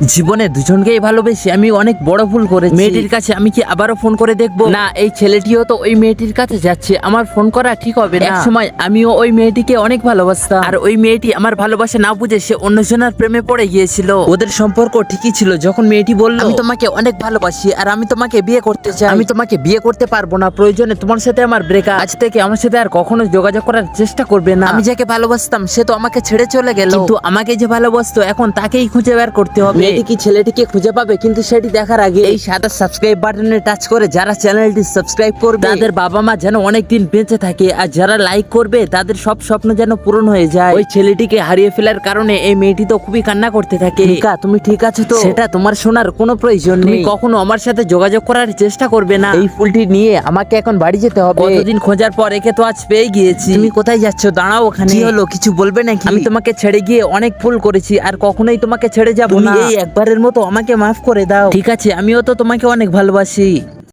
জীবনে দুজনকেই ভালোবেসে আমি অনেক বড় ভুল করে মেয়েটির কাছে আমি কি আবারও ফোন করে দেখব? না, এই ছেলেটিও তো ওই মেয়েটির কাছে যাচ্ছে। আমার ফোন করা ঠিক হবে না। সময় আমিও ওই মেয়েটিকে অনেক ভালোবাসতাম। আর ওই মেয়েটি আমার ভালোবাসা না বুঝে সে অন্যজনের প্রেমে পড়ে গিয়েছিল। ওদের সম্পর্ক ঠিকই ছিল। যখন মেয়েটি বলল, আমি তোমাকে অনেক ভালোবাসি আর আমি তোমাকে বিয়ে করতে চাই। আমি তোমাকে বিয়ে করতে পারব না। প্রয়োজনে তোমার সাথে আমার ব্রেকআপ আজ থেকে আমার সাথে আর কখনো যোগাযোগ করার চেষ্টা করবে না। আমি যাকে ভালোবাসতাম, সে তো আমাকে ছেড়ে চলে গেল। কিন্তু আমাকে যে ভালোবাসতো, এখন তাকেই খুঁজে বের করতে হবে। মেয়েটি কি ছেলেটিকে খুঁজে পাবে? কিন্তু সেটি দেখার আগে এই সাদা সাবস্ক্রাইব বাটনে টাচ করে যারা চ্যানেলটি সাবস্ক্রাইব করবে তাদের বাবা মা যেন অনেক দিন বেঁচে থাকে আর যারা লাইক করবে তাদের সব স্বপ্ন যেন পূরণ হয়ে যায়। ওই ছেলেটিকে হারিয়ে ফেলার কারণে এই মেয়েটি তো খুবই কান্না করতে থাকে। তুমি ঠিক আছো তো? সেটা তোমার শোনার কোনো প্রয়োজন নেই। কখনো আমার সাথে যোগাযোগ করার চেষ্টা করবে না। এই ফুলটি নিয়ে আমাকে এখন বাড়ি যেতে হবে। কতদিন খোঁজার পর একে তো আজ পেয়ে গিয়েছি। তুমি কোথায় যাচ্ছ? দাঁড়াও ওখানে। কি হলো? কিছু বলবে নাকি? আমি তোমাকে ছেড়ে গিয়ে অনেক ভুল করেছি আর কখনোই তোমাকে ছেড়ে যাব না। এই একবারের মতো আমাকে মাফ করে দাও। ঠিক আছে আমিও তো তোমাকে অনেক ভালোবাসি।